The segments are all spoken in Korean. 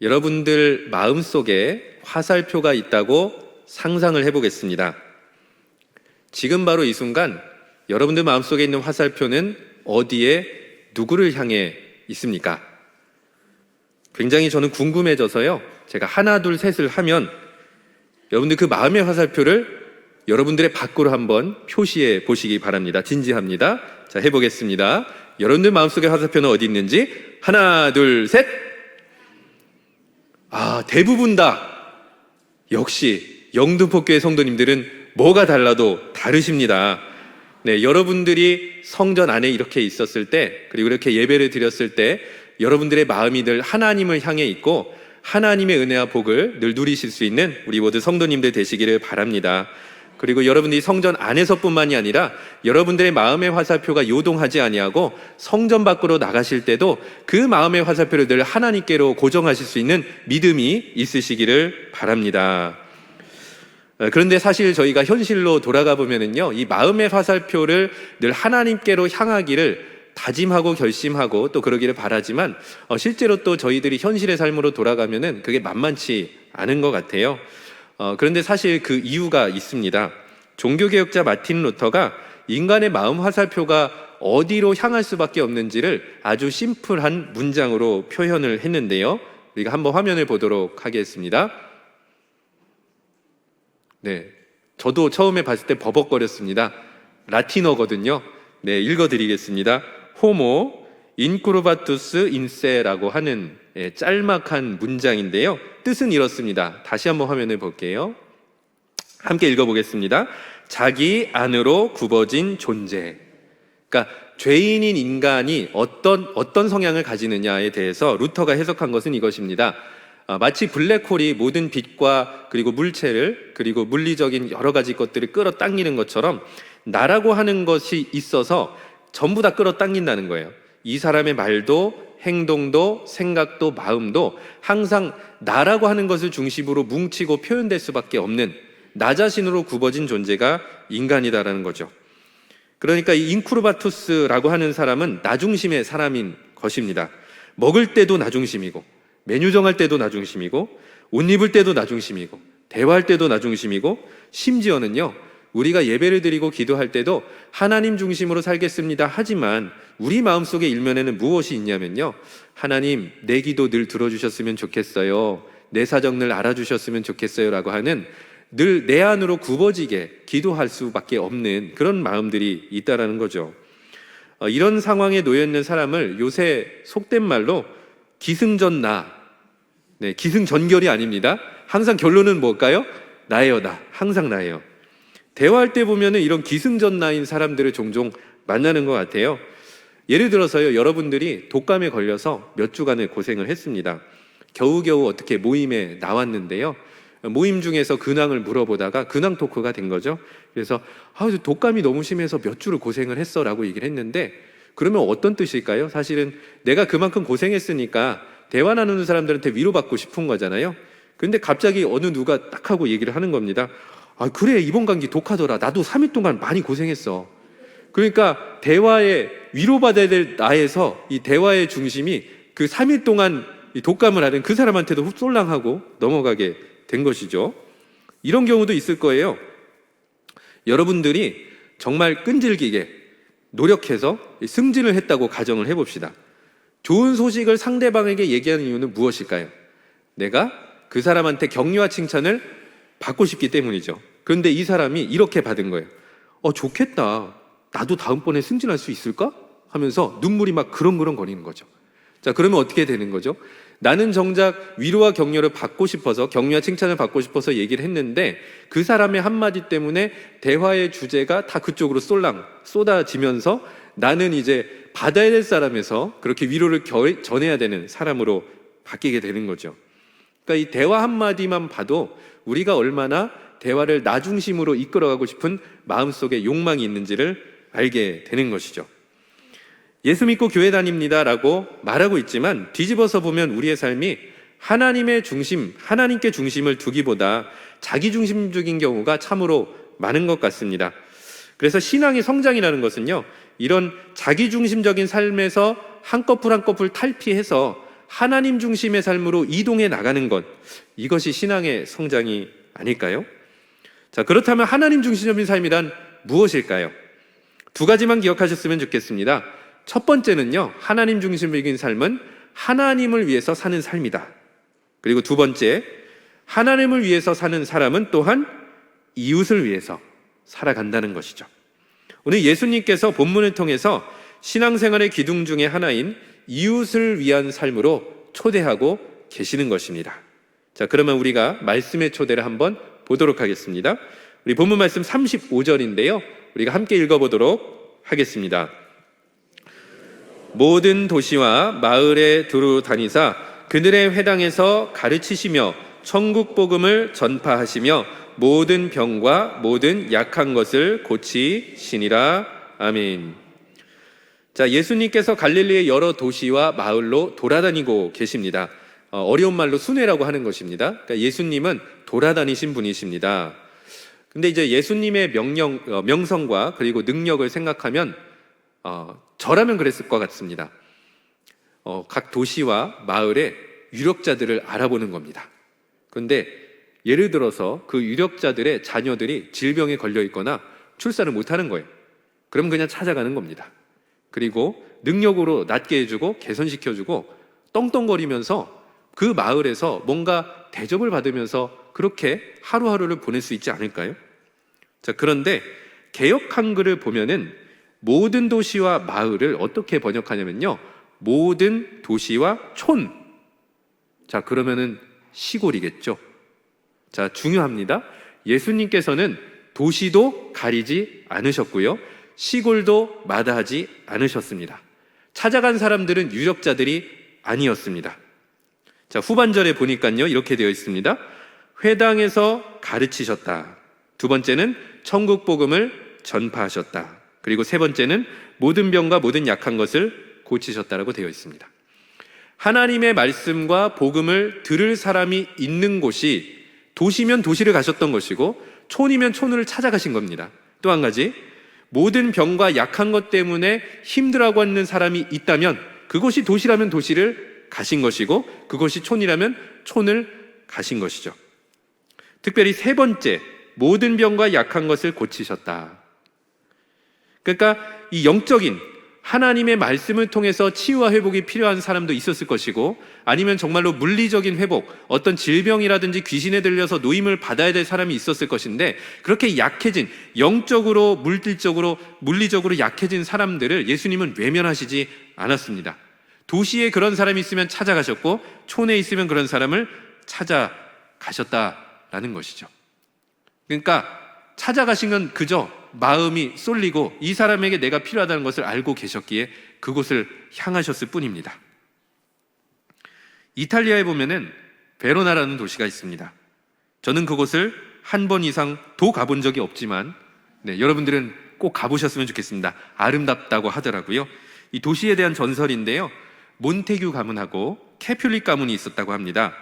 여러분들 마음속에 화살표가 있다고 상상을 해보겠습니다. 지금 바로 이 순간 여러분들 마음속에 있는 화살표는 어디에 누구를 향해 있습니까? 굉장히 저는 궁금해져서요. 제가 하나, 둘, 셋을 하면 여러분들 그 마음의 화살표를 여러분들의 밖으로 한번 표시해 보시기 바랍니다. 진지합니다. 자, 해보겠습니다. 여러분들 마음속에 화살표는 어디 있는지 하나, 둘, 셋. 아, 대부분 다 역시 영등포교회 성도님들은 뭐가 달라도 다르십니다. 네, 여러분들이 성전 안에 이렇게 있었을 때, 그리고 이렇게 예배를 드렸을 때, 여러분들의 마음이 늘 하나님을 향해 있고, 하나님의 은혜와 복을 늘 누리실 수 있는 우리 모두 성도님들 되시기를 바랍니다. 그리고 여러분들이 성전 안에서뿐만이 아니라 여러분들의 마음의 화살표가 요동하지 아니하고 성전 밖으로 나가실 때도 그 마음의 화살표를 늘 하나님께로 고정하실 수 있는 믿음이 있으시기를 바랍니다. 어, 그런데 사실 저희가 현실로 돌아가 보면은요, 이 마음의 화살표를 늘 하나님께로 향하기를 다짐하고 결심하고 또 그러기를 바라지만 어, 실제로 또 저희들이 현실의 삶으로 돌아가면은 그게 만만치 않은 것 같아요. 어, 그런데 사실 그 이유가 있습니다. 종교개혁자 마틴 루터가 인간의 마음 화살표가 어디로 향할 수밖에 없는지를 아주 심플한 문장으로 표현을 했는데요. 우리가 한번 화면을 보도록 하겠습니다. 네. 저도 처음에 봤을 때 버벅거렸습니다. 라틴어거든요. 네, 읽어드리겠습니다. 호모 인쿠르바투스 인세라고 하는 예, 짤막한 문장인데요. 뜻은 이렇습니다. 다시 한번 화면을 볼게요. 함께 읽어보겠습니다. 자기 안으로 굽어진 존재. 그러니까 죄인인 인간이 어떤 어떤 성향을 가지느냐에 대해서 루터가 해석한 것은 이것입니다. 아, 마치 블랙홀이 모든 빛과 그리고 물체를 그리고 물리적인 여러 가지 것들을 끌어당기는 것처럼 나라고 하는 것이 있어서 전부 다 끌어당긴다는 거예요. 이 사람의 말도 행동도 생각도 마음도 항상 나라고 하는 것을 중심으로 뭉치고 표현될 수밖에 없는 나 자신으로 굽어진 존재가 인간이다라는 거죠. 그러니까 이 인쿠르바투스라고 하는 사람은 나 중심의 사람인 것입니다. 먹을 때도 나 중심이고 메뉴 정할 때도 나 중심이고 옷 입을 때도 나 중심이고 대화할 때도 나 중심이고 심지어는요 우리가 예배를 드리고 기도할 때도 하나님 중심으로 살겠습니다 하지만 우리 마음속의 일면에는 무엇이 있냐면요 하나님 내 기도 늘 들어주셨으면 좋겠어요 내 사정 늘 알아주셨으면 좋겠어요 라고 하는 늘 내 안으로 굽어지게 기도할 수밖에 없는 그런 마음들이 있다라는 거죠. 어, 이런 상황에 놓여 있는 사람을 요새 속된 말로 기승전 나, 네, 기승전결이 아닙니다. 항상 결론은 뭘까요? 나예요, 나. 항상 나예요. 대화할 때 보면은 이런 기승전나인 사람들을 종종 만나는 것 같아요. 예를 들어서요, 여러분들이 독감에 걸려서 몇 주간을 고생을 했습니다. 겨우겨우 어떻게 모임에 나왔는데요. 모임 중에서 근황을 물어보다가 근황 토크가 된 거죠. 그래서 아, 독감이 너무 심해서 몇 주를 고생을 했어라고 얘기를 했는데 그러면 어떤 뜻일까요? 사실은 내가 그만큼 고생했으니까 대화 나누는 사람들한테 위로받고 싶은 거잖아요. 근데 갑자기 어느 누가 딱 하고 얘기를 하는 겁니다. 아, 그래, 이번 감기 독하더라. 나도 3일 동안 많이 고생했어. 그러니까 대화에 위로받아야 될 나에서 이 대화의 중심이 그 3일 동안 이 독감을 앓은 그 사람한테도 흡솔랑하고 넘어가게 된 것이죠. 이런 경우도 있을 거예요. 여러분들이 정말 끈질기게 노력해서 승진을 했다고 가정을 해봅시다. 좋은 소식을 상대방에게 얘기하는 이유는 무엇일까요? 내가 그 사람한테 격려와 칭찬을 받고 싶기 때문이죠. 그런데 이 사람이 이렇게 받은 거예요. 어, 좋겠다. 나도 다음번에 승진할 수 있을까? 하면서 눈물이 막 그렁그렁 거리는 거죠. 자, 그러면 어떻게 되는 거죠? 나는 정작 위로와 격려를 받고 싶어서 격려와 칭찬을 받고 싶어서 얘기를 했는데 그 사람의 한마디 때문에 대화의 주제가 다 그쪽으로 쏠랑 쏟아지면서 나는 이제 받아야 될 사람에서 그렇게 위로를 겨, 전해야 되는 사람으로 바뀌게 되는 거죠. 그러니까 이 대화 한마디만 봐도 우리가 얼마나 대화를 나 중심으로 이끌어가고 싶은 마음속에 욕망이 있는지를 알게 되는 것이죠. 예수 믿고 교회 다닙니다라고 말하고 있지만 뒤집어서 보면 우리의 삶이 하나님의 중심, 하나님께 중심을 두기보다 자기 중심적인 경우가 참으로 많은 것 같습니다. 그래서 신앙의 성장이라는 것은요, 이런 자기 중심적인 삶에서 한꺼풀 한꺼풀 탈피해서 하나님 중심의 삶으로 이동해 나가는 것, 이것이 신앙의 성장이 아닐까요? 자, 그렇다면 하나님 중심적인 삶이란 무엇일까요? 두 가지만 기억하셨으면 좋겠습니다. 첫 번째는요, 하나님 중심적인 삶은 하나님을 위해서 사는 삶이다. 그리고 두 번째, 하나님을 위해서 사는 사람은 또한 이웃을 위해서 살아간다는 것이죠. 오늘 예수님께서 본문을 통해서 신앙생활의 기둥 중의 하나인 이웃을 위한 삶으로 초대하고 계시는 것입니다. 자, 그러면 우리가 말씀의 초대를 한번 보도록 하겠습니다. 우리 본문 말씀 35절인데요. 우리가 함께 읽어보도록 하겠습니다. 모든 도시와 마을에 두루 다니사 그들의 회당에서 가르치시며 천국 복음을 전파하시며 모든 병과 모든 약한 것을 고치시니라 아멘. 자, 예수님께서 갈릴리의 여러 도시와 마을로 돌아다니고 계십니다. 어, 어려운 말로 순회라고 하는 것입니다. 그러니까 예수님은 돌아다니신 분이십니다. 근데 이제 예수님의 명령, 어, 명성과 그리고 능력을 생각하면 어, 저라면 그랬을 것 같습니다. 어, 각 도시와 마을에 유력자들을 알아보는 겁니다. 그런데 예를 들어서 그 유력자들의 자녀들이 질병에 걸려 있거나 출산을 못하는 거예요. 그럼 그냥 찾아가는 겁니다. 그리고 능력으로 낫게 해주고 개선시켜주고 떵떵거리면서 그 마을에서 뭔가 대접을 받으면서 그렇게 하루하루를 보낼 수 있지 않을까요? 자, 그런데 개혁 한글을 보면은 모든 도시와 마을을 어떻게 번역하냐면요. 모든 도시와 촌. 자, 그러면은 시골이겠죠. 자, 중요합니다. 예수님께서는 도시도 가리지 않으셨고요. 시골도 마다하지 않으셨습니다. 찾아간 사람들은 유력자들이 아니었습니다. 자, 후반절에 보니까요. 이렇게 되어 있습니다. 회당에서 가르치셨다. 두 번째는 천국 복음을 전파하셨다. 그리고 세 번째는 모든 병과 모든 약한 것을 고치셨다라고 되어 있습니다. 하나님의 말씀과 복음을 들을 사람이 있는 곳이 도시면 도시를 가셨던 것이고 촌이면 촌을 찾아가신 겁니다. 또 한 가지 모든 병과 약한 것 때문에 힘들어하고 있는 사람이 있다면 그곳이 도시라면 도시를 가신 것이고 그것이 촌이라면 촌을 가신 것이죠. 특별히 세 번째 모든 병과 약한 것을 고치셨다. 그러니까 이 영적인 하나님의 말씀을 통해서 치유와 회복이 필요한 사람도 있었을 것이고 아니면 정말로 물리적인 회복, 어떤 질병이라든지 귀신에 들려서 노임을 받아야 될 사람이 있었을 것인데 그렇게 약해진 영적으로 물질적으로 물리적으로 약해진 사람들을 예수님은 외면하시지 않았습니다. 도시에 그런 사람이 있으면 찾아가셨고 촌에 있으면 그런 사람을 찾아가셨다라는 것이죠. 그러니까 찾아가신 건 그저 마음이 쏠리고 이 사람에게 내가 필요하다는 것을 알고 계셨기에 그곳을 향하셨을 뿐입니다. 이탈리아에 보면은 베로나라는 도시가 있습니다. 저는 그곳을 한 번 이상 도 가본 적이 없지만 네, 여러분들은 꼭 가보셨으면 좋겠습니다. 아름답다고 하더라고요. 이 도시에 대한 전설인데요. 몬테규 가문하고 캐퓰릭 가문이 있었다고 합니다.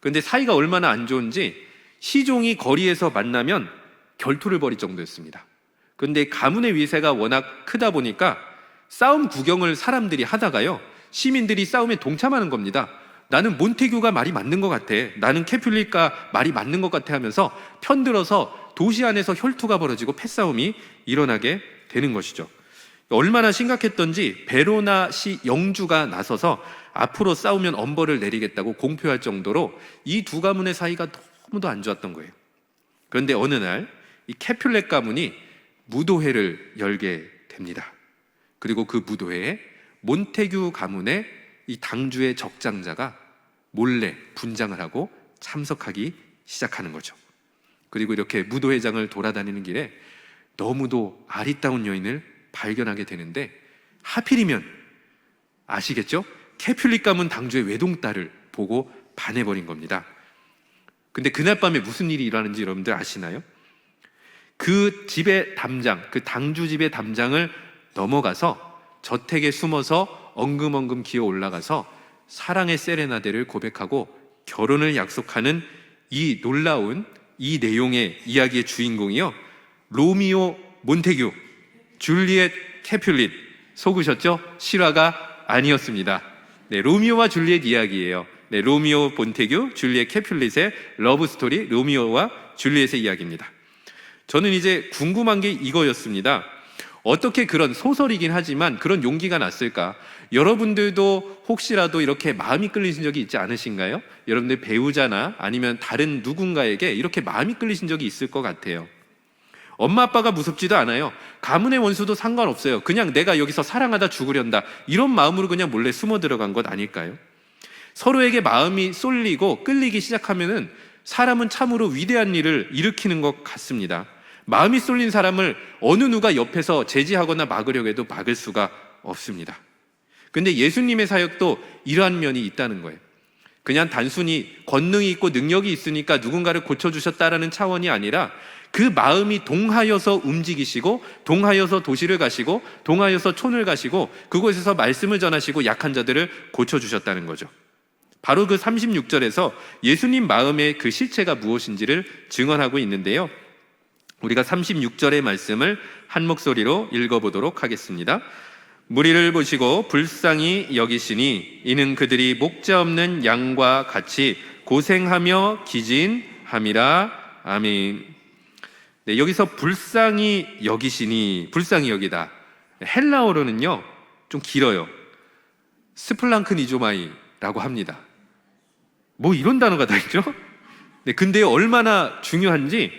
그런데 사이가 얼마나 안 좋은지 시종이 거리에서 만나면 결투를 벌일 정도였습니다. 그런데 가문의 위세가 워낙 크다 보니까 싸움 구경을 사람들이 하다가요. 시민들이 싸움에 동참하는 겁니다. 나는 몬테규가 말이 맞는 것 같아. 나는 캐퓰리가 말이 맞는 것 같아 하면서 편들어서 도시 안에서 혈투가 벌어지고 패싸움이 일어나게 되는 것이죠. 얼마나 심각했던지 베로나 시 영주가 나서서 앞으로 싸우면 엄벌을 내리겠다고 공표할 정도로 이 두 가문의 사이가 너무도 안 좋았던 거예요. 그런데 어느 날 이 캐퓰렉 가문이 무도회를 열게 됩니다. 그리고 그 무도회에 몬테규 가문의 이 당주의 적장자가 몰래 분장을 하고 참석하기 시작하는 거죠. 그리고 이렇게 무도회장을 돌아다니는 길에 너무도 아리따운 여인을 발견하게 되는데 하필이면 아시겠죠? 캐퓰릭 가문 당주의 외동딸을 보고 반해버린 겁니다. 근데 그날 밤에 무슨 일이 일어나는지 여러분들 아시나요? 그 집의 담장, 그 당주 집의 담장을 넘어가서 저택에 숨어서 엉금엉금 기어 올라가서 사랑의 세레나데를 고백하고 결혼을 약속하는 이 놀라운 이 내용의 이야기의 주인공이요. 로미오 몬테규, 줄리엣 캐퓰릿 속으셨죠? 실화가 아니었습니다. 네, 로미오와 줄리엣 이야기예요. 네, 로미오 본테규, 줄리엣 캐퓰릿의 러브 스토리 로미오와 줄리엣의 이야기입니다. 저는 이제 궁금한 게 이거였습니다. 어떻게 그런 소설이긴 하지만 그런 용기가 났을까? 여러분들도 혹시라도 이렇게 마음이 끌리신 적이 있지 않으신가요? 여러분들 배우자나 아니면 다른 누군가에게 이렇게 마음이 끌리신 적이 있을 것 같아요. 엄마 아빠가 무섭지도 않아요. 가문의 원수도 상관없어요. 그냥 내가 여기서 사랑하다 죽으련다. 이런 마음으로 그냥 몰래 숨어 들어간 것 아닐까요? 서로에게 마음이 쏠리고 끌리기 시작하면은 사람은 참으로 위대한 일을 일으키는 것 같습니다. 마음이 쏠린 사람을 어느 누가 옆에서 제지하거나 막으려고 해도 막을 수가 없습니다. 근데 예수님의 사역도 이러한 면이 있다는 거예요. 그냥 단순히 권능이 있고 능력이 있으니까 누군가를 고쳐주셨다라는 차원이 아니라 그 마음이 동하여서 움직이시고 동하여서 도시를 가시고 동하여서 촌을 가시고 그곳에서 말씀을 전하시고 약한 자들을 고쳐주셨다는 거죠. 바로 그 36절에서 예수님 마음의 그 실체가 무엇인지를 증언하고 있는데요. 우리가 36절의 말씀을 한 목소리로 읽어보도록 하겠습니다. 무리를 보시고 불쌍히 여기시니 이는 그들이 목자 없는 양과 같이 고생하며 기진함이라 아멘. 네, 여기서 불쌍히 여기시니 불쌍히 여기다. 헬라어로는요 좀 길어요. 스플랑크 니조마이라고 합니다. 뭐 이런 단어가 다 있죠? 네, 근데 얼마나 중요한지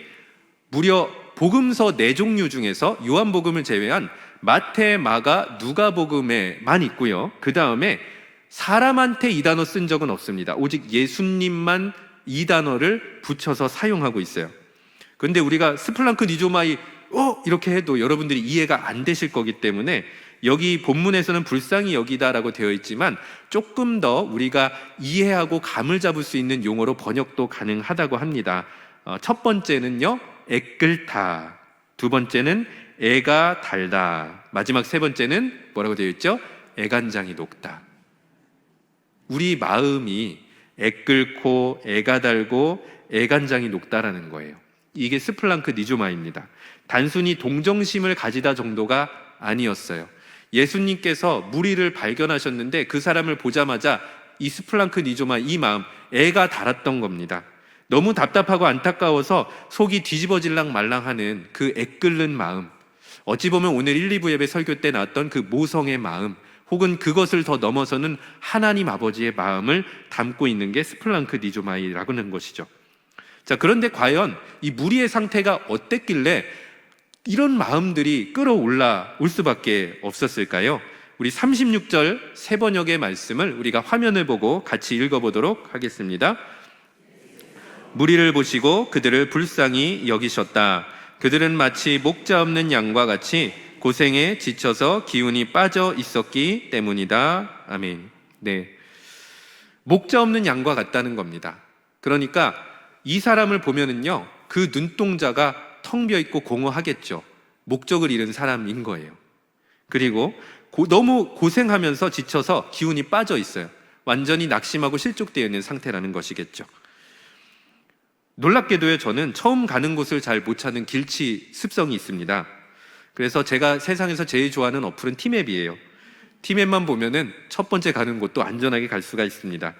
무려 복음서 네 종류 중에서 요한복음을 제외한 마태, 마가, 누가복음에만 있고요. 그 다음에 사람한테 이 단어 쓴 적은 없습니다. 오직 예수님만 이 단어를 붙여서 사용하고 있어요. 근데 우리가 스플랑크 니조마이 어 이렇게 해도 여러분들이 이해가 안 되실 거기 때문에 여기 본문에서는 불쌍히 여기다라고 되어 있지만 조금 더 우리가 이해하고 감을 잡을 수 있는 용어로 번역도 가능하다고 합니다. 어, 첫 번째는요, 애끌다. 두 번째는 애가 달다. 마지막 세 번째는 뭐라고 되어 있죠? 애간장이 녹다. 우리 마음이 애끓고 애가 달고 애간장이 녹다라는 거예요. 이게 스플랑크 니조마입니다. 단순히 동정심을 가지다 정도가 아니었어요. 예수님께서 무리를 발견하셨는데 그 사람을 보자마자 이 스플랑크 니조마 이 마음 애가 달았던 겁니다. 너무 답답하고 안타까워서 속이 뒤집어질랑 말랑하는 그 애끓는 마음. 어찌 보면 오늘 1, 2부 예배 설교 때 나왔던 그 모성의 마음 혹은 그것을 더 넘어서는 하나님 아버지의 마음을 담고 있는 게 스플랑크 니조마이라고는 것이죠. 자, 그런데 과연 이 무리의 상태가 어땠길래 이런 마음들이 끌어올라 올 수밖에 없었을까요? 우리 36절 세 번역의 말씀을 우리가 화면을 보고 같이 읽어보도록 하겠습니다. 무리를 보시고 그들을 불쌍히 여기셨다. 그들은 마치 목자 없는 양과 같이 고생에 지쳐서 기운이 빠져 있었기 때문이다. 아멘. 네. 목자 없는 양과 같다는 겁니다. 그러니까 이 사람을 보면은요, 그 눈동자가 텅 비어 있고 공허하겠죠. 목적을 잃은 사람인 거예요. 그리고 고, 너무 고생하면서 지쳐서 기운이 빠져 있어요. 완전히 낙심하고 실족되어 있는 상태라는 것이겠죠. 놀랍게도요, 저는 처음 가는 곳을 잘 못 찾는 길치 습성이 있습니다. 그래서 제가 세상에서 제일 좋아하는 어플은 티맵이에요. 티맵만 보면은 첫 번째 가는 곳도 안전하게 갈 수가 있습니다.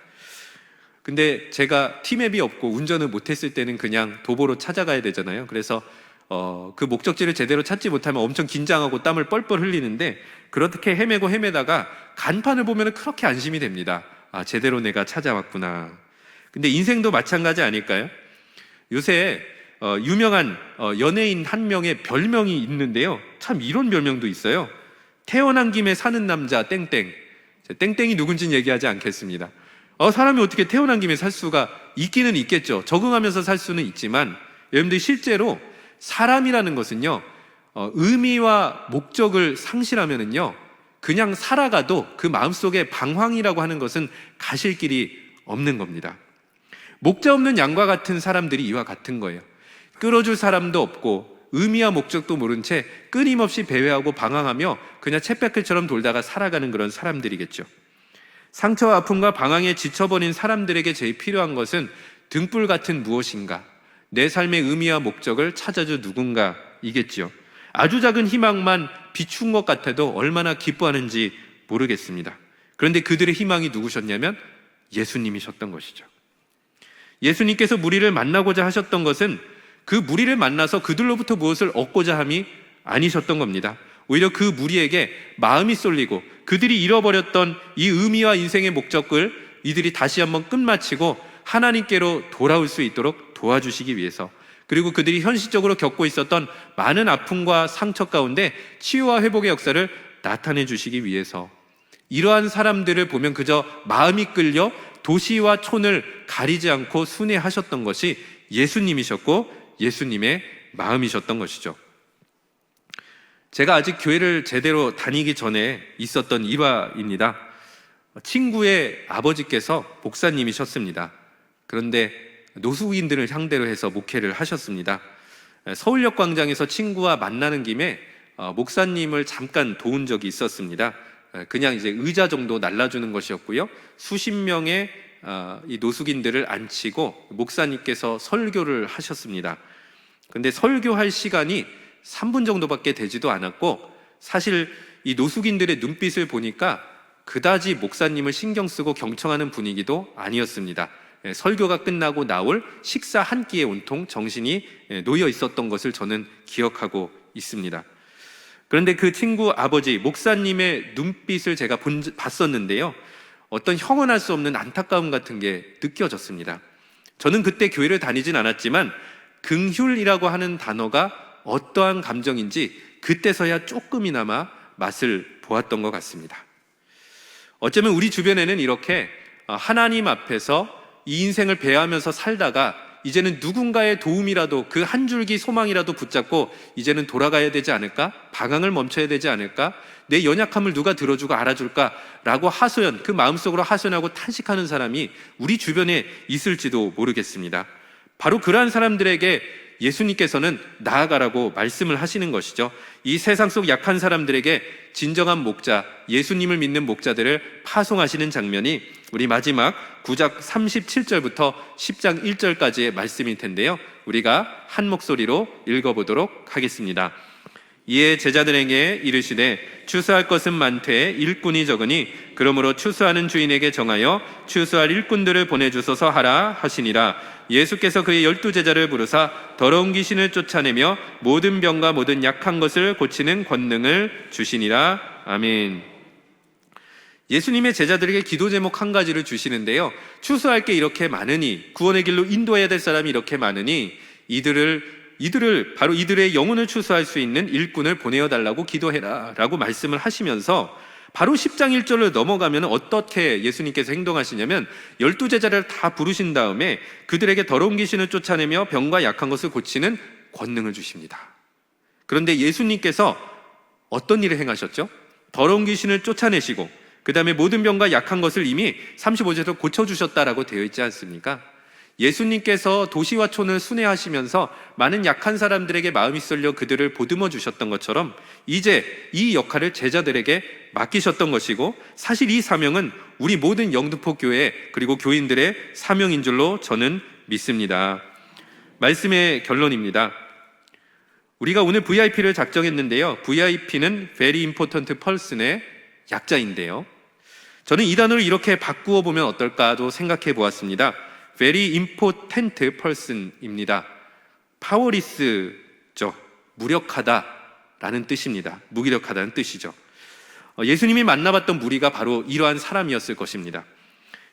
근데 제가 티맵이 없고 운전을 못했을 때는 그냥 도보로 찾아가야 되잖아요. 그래서 어, 그 목적지를 제대로 찾지 못하면 엄청 긴장하고 땀을 뻘뻘 흘리는데 그렇게 헤매고 헤매다가 간판을 보면 그렇게 안심이 됩니다. 아, 제대로 내가 찾아왔구나. 근데 인생도 마찬가지 아닐까요? 요새 어, 유명한 어, 연예인 한 명의 별명이 있는데요. 참 이런 별명도 있어요. 태어난 김에 사는 남자 땡땡. 땡땡이 누군지는 얘기하지 않겠습니다. 어, 사람이 어떻게 태어난 김에 살 수가 있기는 있겠죠. 적응하면서 살 수는 있지만 여러분들이 실제로 사람이라는 것은요, 어, 의미와 목적을 상실하면은요, 그냥 살아가도 그 마음속에 방황이라고 하는 것은 가실 길이 없는 겁니다. 목자 없는 양과 같은 사람들이 이와 같은 거예요. 끌어줄 사람도 없고 의미와 목적도 모른 채 끊임없이 배회하고 방황하며 그냥 챗백글처럼 돌다가 살아가는 그런 사람들이겠죠. 상처와 아픔과 방황에 지쳐버린 사람들에게 제일 필요한 것은 등불 같은 무엇인가, 내 삶의 의미와 목적을 찾아줄 누군가이겠지요. 아주 작은 희망만 비춘 것 같아도 얼마나 기뻐하는지 모르겠습니다. 그런데 그들의 희망이 누구셨냐면 예수님이셨던 것이죠. 예수님께서 무리를 만나고자 하셨던 것은 그 무리를 만나서 그들로부터 무엇을 얻고자 함이 아니셨던 겁니다. 오히려 그 무리에게 마음이 쏠리고 그들이 잃어버렸던 이 의미와 인생의 목적을 이들이 다시 한번 끝마치고 하나님께로 돌아올 수 있도록 도와주시기 위해서 그리고 그들이 현실적으로 겪고 있었던 많은 아픔과 상처 가운데 치유와 회복의 역사를 나타내 주시기 위해서 이러한 사람들을 보면 그저 마음이 끌려 도시와 촌을 가리지 않고 순회하셨던 것이 예수님이셨고 예수님의 마음이셨던 것이죠. 제가 아직 교회를 제대로 다니기 전에 있었던 일화입니다. 친구의 아버지께서 목사님이셨습니다. 그런데 노숙인들을 상대로 해서 목회를 하셨습니다. 서울역 광장에서 친구와 만나는 김에 어, 목사님을 잠깐 도운 적이 있었습니다. 그냥 이제 의자 정도 날라주는 것이었고요. 수십 명의 어, 이 노숙인들을 앉히고 목사님께서 설교를 하셨습니다. 근데 설교할 시간이 3분 정도밖에 되지도 않았고 사실 이 노숙인들의 눈빛을 보니까 그다지 목사님을 신경 쓰고 경청하는 분위기도 아니었습니다. 예, 설교가 끝나고 나올 식사 한 끼에 온통 정신이 예, 놓여 있었던 것을 저는 기억하고 있습니다. 그런데 그 친구 아버지 목사님의 눈빛을 제가 본, 봤었는데요. 어떤 형언할 수 없는 안타까움 같은 게 느껴졌습니다. 저는 그때 교회를 다니진 않았지만 긍휼이라고 하는 단어가 어떠한 감정인지 그때서야 조금이나마 맛을 보았던 것 같습니다. 어쩌면 우리 주변에는 이렇게 어, 하나님 앞에서 이 인생을 배하면서 살다가 이제는 누군가의 도움이라도 그 한 줄기 소망이라도 붙잡고 이제는 돌아가야 되지 않을까? 방황을 멈춰야 되지 않을까? 내 연약함을 누가 들어주고 알아줄까? 라고 하소연, 그 마음속으로 하소연하고 탄식하는 사람이 우리 주변에 있을지도 모르겠습니다. 바로 그러한 사람들에게 예수님께서는 나아가라고 말씀을 하시는 것이죠. 이 세상 속 약한 사람들에게 진정한 목자, 예수님을 믿는 목자들을 파송하시는 장면이 우리 마지막 9장 37절부터 10장 1절까지의 말씀일 텐데요. 우리가 한 목소리로 읽어보도록 하겠습니다. 이에 제자들에게 이르시되 추수할 것은 많되 일꾼이 적으니 그러므로 추수하는 주인에게 정하여 추수할 일꾼들을 보내주소서 하라 하시니라 예수께서 그의 열두 제자를 부르사 더러운 귀신을 쫓아내며 모든 병과 모든 약한 것을 고치는 권능을 주시니라 아멘. 예수님의 제자들에게 기도 제목 한 가지를 주시는데요. 추수할 게 이렇게 많으니 구원의 길로 인도해야 될 사람이 이렇게 많으니 이들을 이들을 바로 이들의 영혼을 추수할 수 있는 일꾼을 보내어 달라고 기도해라라고 말씀을 하시면서 바로 10장 1절을 넘어가면 어떻게 예수님께서 행동하시냐면 열두 제자를 다 부르신 다음에 그들에게 더러운 귀신을 쫓아내며 병과 약한 것을 고치는 권능을 주십니다. 그런데 예수님께서 어떤 일을 행하셨죠? 더러운 귀신을 쫓아내시고 그 다음에 모든 병과 약한 것을 이미 35절에서 고쳐주셨다라고 되어 있지 않습니까? 예수님께서 도시와 촌을 순회하시면서 많은 약한 사람들에게 마음이 쏠려 그들을 보듬어 주셨던 것처럼 이제 이 역할을 제자들에게 맡기셨던 것이고 사실 이 사명은 우리 모든 영등포 교회 그리고 교인들의 사명인 줄로 저는 믿습니다. 말씀의 결론입니다. 우리가 오늘 VIP를 작정했는데요. VIP는 Very Important Person의 약자인데요. 저는 이 단어를 이렇게 바꾸어 보면 어떨까도 생각해 보았습니다. Very important person입니다. 파워리스죠. 무력하다라는 뜻입니다. 무기력하다는 뜻이죠. 어, 예수님이 만나봤던 무리가 바로 이러한 사람이었을 것입니다.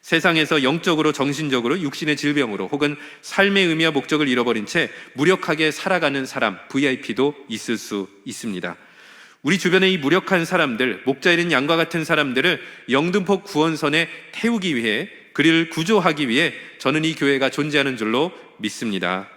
세상에서 영적으로, 정신적으로, 육신의 질병으로 혹은 삶의 의미와 목적을 잃어버린 채 무력하게 살아가는 사람, VIP도 있을 수 있습니다. 우리 주변에 이 무력한 사람들, 목자 잃은 양과 같은 사람들을 영등포 구원선에 태우기 위해 그를 구조하기 위해 저는 이 교회가 존재하는 줄로 믿습니다.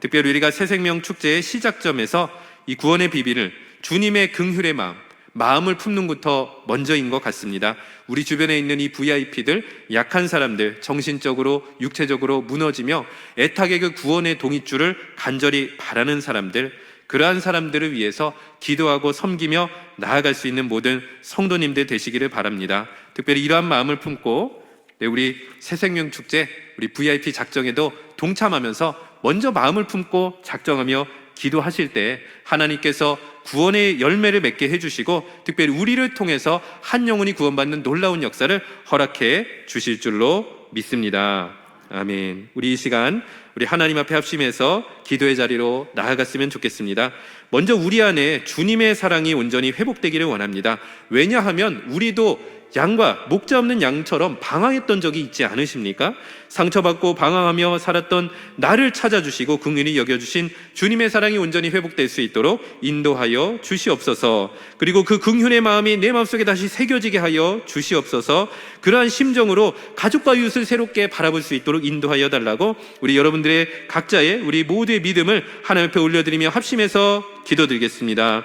특별히 우리가 새생명 축제의 시작점에서 이 구원의 비밀을 주님의 긍휼의 마음, 마음을 품는 것부터 먼저인 것 같습니다. 우리 주변에 있는 이 VIP들, 약한 사람들, 정신적으로, 육체적으로 무너지며 애타게 그 구원의 동it줄을 간절히 바라는 사람들, 그러한 사람들을 위해서 기도하고 섬기며 나아갈 수 있는 모든 성도님들 되시기를 바랍니다. 특별히 이러한 마음을 품고 네, 우리 새생명 축제, 우리 VIP 작정에도 동참하면서 먼저 마음을 품고 작정하며 기도하실 때 하나님께서 구원의 열매를 맺게 해주시고 특별히 우리를 통해서 한 영혼이 구원받는 놀라운 역사를 허락해 주실 줄로 믿습니다. 아멘. 우리 이 시간 우리 하나님 앞에 합심해서 기도의 자리로 나아갔으면 좋겠습니다. 먼저 우리 안에 주님의 사랑이 온전히 회복되기를 원합니다. 왜냐하면 우리도 양과 목자 없는 양처럼 방황했던 적이 있지 않으십니까? 상처받고 방황하며 살았던 나를 찾아주시고 긍휼히 여겨주신 주님의 사랑이 온전히 회복될 수 있도록 인도하여 주시옵소서. 그리고 그 긍휼의 마음이 내 마음속에 다시 새겨지게 하여 주시옵소서. 그러한 심정으로 가족과 이웃을 새롭게 바라볼 수 있도록 인도하여 달라고 우리 여러분들의 각자의 우리 모두의 믿음을 하나님 앞에 올려드리며 합심해서 기도드리겠습니다.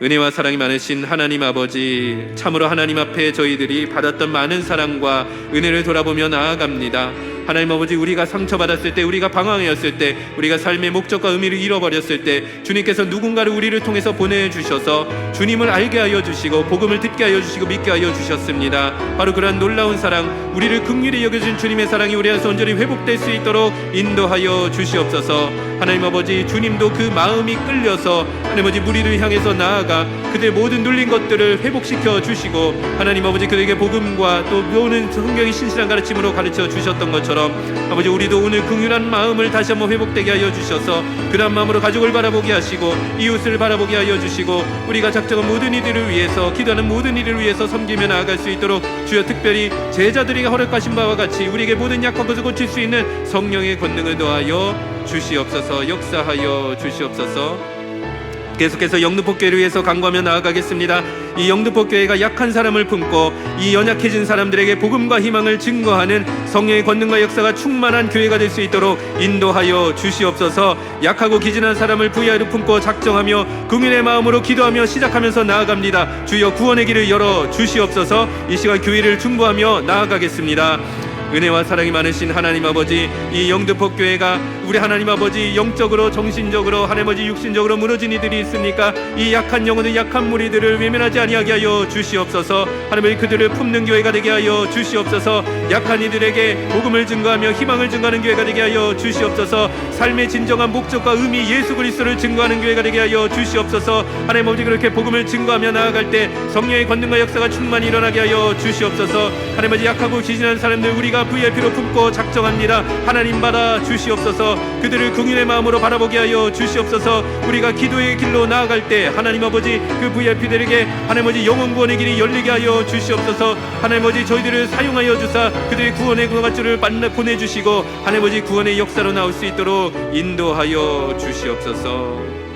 은혜와 사랑이 많으신 하나님 아버지, 참으로 하나님 앞에 저희들이 받았던 많은 사랑과 은혜를 돌아보며 나아갑니다. 하나님 아버지, 우리가 상처받았을 때, 우리가 방황하였을 때, 우리가 삶의 목적과 의미를 잃어버렸을 때, 주님께서 누군가를 우리를 통해서 보내주셔서 주님을 알게 하여 주시고, 복음을 듣게 하여 주시고, 믿게 하여 주셨습니다. 바로 그러한 놀라운 사랑, 우리를 극률히 여겨준 주님의 사랑이 우리 안에서 온전히 회복될 수 있도록 인도하여 주시옵소서. 하나님 아버지, 주님도 그 마음이 끌려서 하나님 아버지, 무리를 향해서 나아가 그들의 모든 눌린 것들을 회복시켜 주시고, 하나님 아버지, 그들에게 복음과 또 모든 성경의 신실한 가르침으로 가르쳐 주셨던 것처럼 아버지, 우리도 오늘 긍휼한 마음을 다시 한번 회복되게 하여 주셔서 그런 마음으로 가족을 바라보게 하시고 이웃을 바라보게 하여 주시고 우리가 작정한 모든 이들을 위해서 기도하는 모든 이를 위해서 섬기며 나아갈 수 있도록 주여 특별히 제자들에게 허락하신 바와 같이 우리에게 모든 약한 것을 고칠 수 있는 성령의 권능을 더하여 주시옵소서 역사하여 주시옵소서 계속해서 영등포교회를 위해서 간구하며 나아가겠습니다. 이 영등포 교회가 약한 사람을 품고 이 연약해진 사람들에게 복음과 희망을 증거하는 성령의 권능과 역사가 충만한 교회가 될 수 있도록 인도하여 주시옵소서. 약하고 기진한 사람을 부여하여 품고 작정하며 국민의 마음으로 기도하며 시작하면서 나아갑니다. 주여 구원의 길을 열어 주시옵소서. 이 시간 교회를 중보하며 나아가겠습니다. 은혜와 사랑이 많으신 하나님 아버지 이 영등포 교회가 우리 하나님 아버지 영적으로 정신적으로 하나님 아버지 육신적으로 무너진 이들이 있으니까? 이 약한 영혼의 약한 무리들을 외면하지 아니하게 하여 주시옵소서. 하나님 그들을 품는 교회가 되게 하여 주시옵소서. 약한 이들에게 복음을 증거하며 희망을 증거하는 교회가 되게 하여 주시옵소서. 삶의 진정한 목적과 의미 예수 그리스도를 증거하는 교회가 되게 하여 주시옵소서. 하나님 아버지 그렇게 복음을 증거하며 나아갈 때 성령의 권능과 역사가 충만히 일어나게 하여 주시옵소서. 하나님 아버지 약하고 기진한 사람들 우리가 VIP로 품고 작정합니다. 하나님 받아 주시옵소서. 그들을 긍휼의 마음으로 바라보게 하여 주시옵소서. 우리가 기도의 길로 나아갈 때 하나님 아버지 그 VIP들에게 하나님 아버지 영원 구원의 길이 열리게 하여 주시옵소서. 하나님 아버지 저희들을 사용하여 주사 그들의 구원의 구원줄을 보내주시고 하나님 아버지 구원의 역사로 나올 수 있도록 인도하여 주시옵소서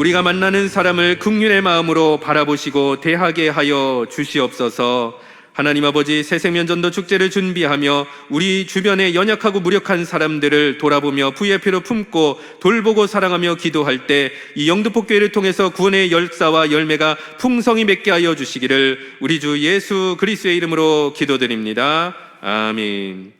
우리가 만나는 사람을 극률의 마음으로 바라보시고 대하게 하여 주시옵소서. 하나님 아버지 새 생명전도 축제를 준비하며 우리 주변에 연약하고 무력한 사람들을 돌아보며 VIP로 품고 돌보고 사랑하며 기도할 때 이 영두폭교회를 통해서 구원의 열사와 열매가 풍성히 맺게 하여 주시기를 우리 주 예수 그리스도의 이름으로 기도드립니다. 아멘.